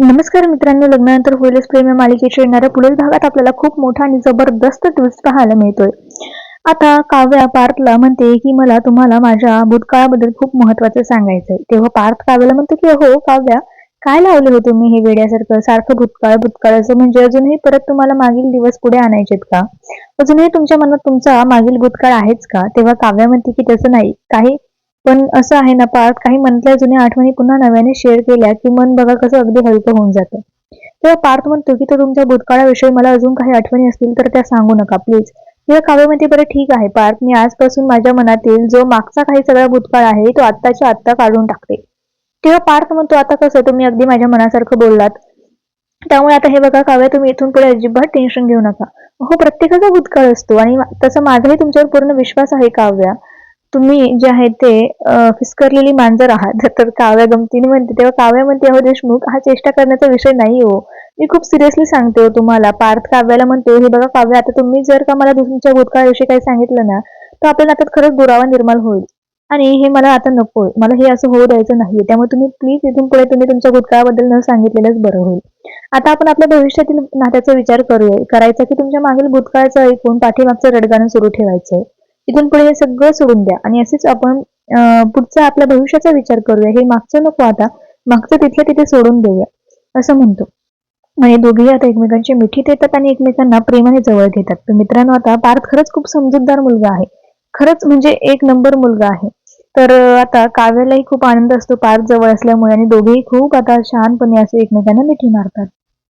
नमस्कार मित्रांनो लग्नानंतर होईलच प्रेम या मालिकेच्या येणाऱ्या पुढील भागात आपल्याला खूप मोठा आणि जबरदस्त ट्विस्ट पाहायला मिळतोय. आता काव्या पार्थला म्हणते की मला तुम्हाला माझ्या भूतकाळाबद्दल खूप महत्वाचं सांगायचंय. तेव्हा पार्थ काव्याला म्हणतो की हो काव्या काय लावले हो तुम्ही हे वेड्यासारखं? सारखं भूतकाळ भूतकाळ असं म्हणजे अजूनही परत तुम्हाला मागील दिवस पुढे आणायचेत का? अजूनही तुमच्या मनात तुमचा मागील भूतकाळ आहेच का? तेव्हा काव्या म्हणते की तसं नाही. काही पण असं आहे ना पार्थ काही म्हटल्या जुन्या आठवणी पुन्हा नव्याने शेअर केल्या की मन बघा कसं अगदी हलकं होऊन जातं. तेव्हा पार्थ म्हणतो की तो तुमच्या भूतकाळाविषयी मला अजून काही आठवणी असतील तर त्या सांगू नका प्लीज तेव्हा काव्य म्हणते बरं ठीक आहे पार्थ. मी आजपासून माझ्या मनातील जो मागचा काही सगळा भूतकाळ आहे तो आत्ताच्या आत्ता काढून टाकते. तेव्हा पार्थ म्हणतो आता कसं? तुम्ही अगदी माझ्या मनासारखं बोललात. त्यामुळे आता हे बघा काव्य तुम्ही इथून पुढे अजिबात टेन्शन घेऊ नका. हो प्रत्येकाचा भूतकाळ असतो आणि तसा माझाही तुमच्यावर पूर्ण विश्वास आहे काव्या. तुम्ही जे आहे ते फिसकरलेली मांजर आहात. तर काव्या गमतीने म्हणते तेव्हा काव्या म्हणते अहो देशमुख हा चेष्टा करण्याचा विषय नाही हो. मी खूप सिरियसली सांगते हो तुम्हाला. पार्थ काव्याला म्हणतो हे बघा काव्य आता तुम्ही जर का मला तुमच्या भूतकाळाविषयी काही सांगितलं ना तर आपल्याला आता खरंच दुरावा निर्माण होईल. आणि हे मला आता नकोय. मला हे असं होऊ द्यायचं नाही त्यामुळे तुम्ही प्लीज इथून पुढे तुम्ही तुमच्या भूतकाळाबद्दल न सांगितलेलंच बरं होईल. आता आपण आपल्या भविष्यातील नात्याचा विचार करूया. करायचा की तुमच्या मागील भूतकाळाचं ऐकून पाठीमागचं रडगाणं सुरू ठेवायचंय. इथून पुढे हे सगळं सोडून द्या. आणि असेच आपण पुढचा आपल्या भविष्याचा विचार करूया. हे मागचं नको आता. मागचं तिथल्या तिथे सोडून देऊया. असं म्हणतो. आणि दोघेही आता एकमेकांची मिठीत येतात आणि एकमेकांना प्रेमाने जवळ घेतात. तर मित्रांनो आता पार्थ खरंच खूप समजूतदार मुलगा आहे. खरंच म्हणजे एक नंबर मुलगा आहे. तर आता काव्यालाही खूप आनंद असतो पार्थ जवळ असल्यामुळे आणि दोघेही खूप आता शहानपणे असे एकमेकांना मिठी मारतात.